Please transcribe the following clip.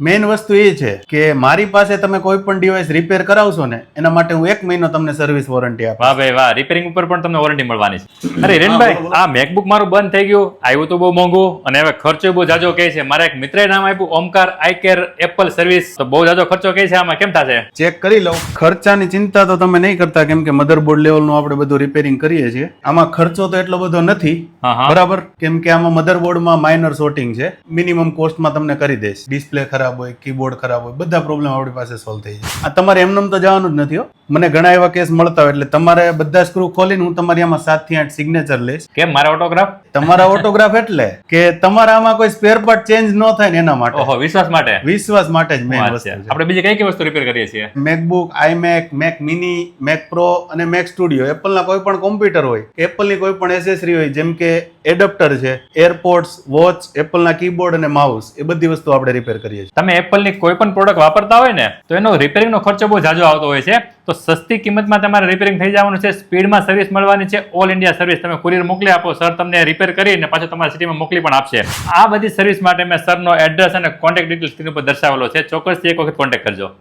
Main વસ્તુ એ છે કે મારી પાસે તમે કોઈ પણ ડિવાઇસ રિપેર કરાવશો ને એના માટે હું એક મહિનો તમને સર્વિસ વોરંટી આપું વાહ ભાઈ વાહ રિપેરિંગ ઉપર પણ તમને વોરંટી મળવાની છે. અરે રેનભાઈ આ મેકબુક મારું બંધ થઈ ગયું આવ્યું તો બહુ મોંઘું અને હવે ખર્ચો બહુ જાજો કહે છે. મારા એક મિત્રએ નામ આપ્યું Omkar eye care Apple service. તો બહુ જાજો ખર્ચો કહે છે આમાં કેમ થશે? ચેક કરી લઉં. ખર્ચાની ચિંતા તો તમે નહીં કરતા કેમ કે મધરબોર્ડ લેવલનું આપણે બધું રિપેરિંગ કરીએ છીએ. આમાં ખર્ચો તો એટલો બધો નથી બરાબર? કેમ કે આમાં મધરબોર્ડમાં માઇનર શોર્ટિંગ છે. મિનિમમ કોસ્ટમાં તમને કરી દઈશ. ડિસ્પ્લે ખરાબ હોય કીબોર્ડ ખરાબ હોય, બધા પ્રોબ્લેમ આપણી પાસે સોલ્વ થઈ જાય. આ તમારે એમનેમ તો જવાનું જ નથી હો. મને ઘણા એવા કેસ મળતા હોય એટલે તમારે બધા સ્ક્રૂ ખોલીને હું તમારી આમાં સાતથી આઠ સિગ્નેચર લઈશ. કેમ મારા ઓટોગ્રાફ તમારા ઓટોગ્રાફ એટલે કે તમારા આમાં કોઈ સ્પેર પાર્ટ ચેન્જ ન થાય ને એના માટે. ઓહો વિશ્વાસ માટે? વિશ્વાસ માટે જ મેઇન વસ્તુ આપણે બીજી કઈ કઈ વસ્તુ રિપેર કરીએ છીએ? MacBook iMac Mac mini Mac Pro અને મેક સ્ટુડિયો એપલના કોઈ પણ કોમ્પ્યુટર હોય એપલની કોઈ પણ એસેસરી હોય જેમ કે એડપ્ટર છે એરપોર્ટ્સ વોચ એપલના કીબોર્ડ અને માઉસ એ બધી વસ્તુ આપણે રિપેર કરીએ છીએ. તમે એપલની કોઈ પણ પ્રોડક્ટ વાપરતા હોય ને તો એનો રિપેરિંગનો ખર્ચો બહુ જાજો આવતો હોય છે. તો સસ્તી કિંમતમાં તમારે રિપેરિંગ થઈ જવાનું છે. સ્પીડમાં સર્વિસ મળવાની છે. ઓલ ઇન્ડિયા સર્વિસ તમે કુરિયર મોકલી આપો. સર તમને રિપેર કરીને પાછું તમારા સિટીમાં મોકલી પણ આપશે. આ બધી સર્વિસ માટે મેં સરનો એડ્રેસ અને કોન્ટેક્ટ ડિટેલ્સ સ્ક્રીન ઉપર દર્શાવેલો છે. ચોક્કસથી એક વખત કોન્ટેક્ટ કરજો.